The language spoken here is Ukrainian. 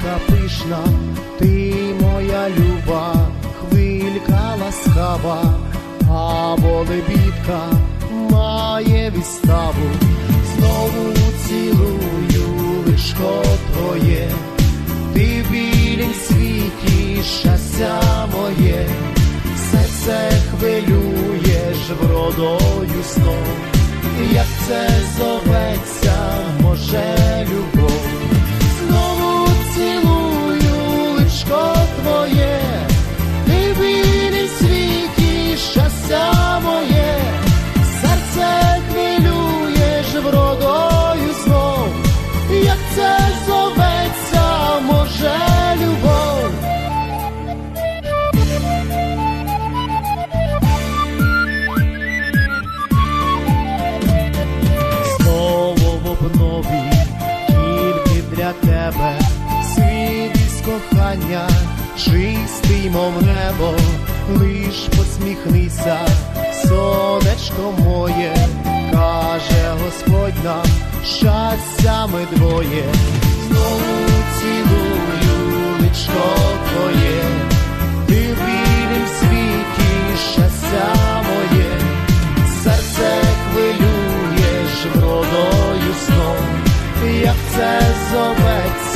Річка пишна, ти моя люба, хвилька ласкава, або лебідка має відставу, знову цілую личко твоє, ти в білім світі щастя моє, серце хвилюєш вродою сном, як це зоветься, як це зоветься, може любов. Знову в обнові, тільки для тебе, світ із кохання, чистий, мов небо, лиш посміхнися, сонечко моє, каже Господь нам, щастя ми двоє, знову цілую личко твоє, ти в білім світі щастя моє серце хвилюєш вродою сном, як це зоветься.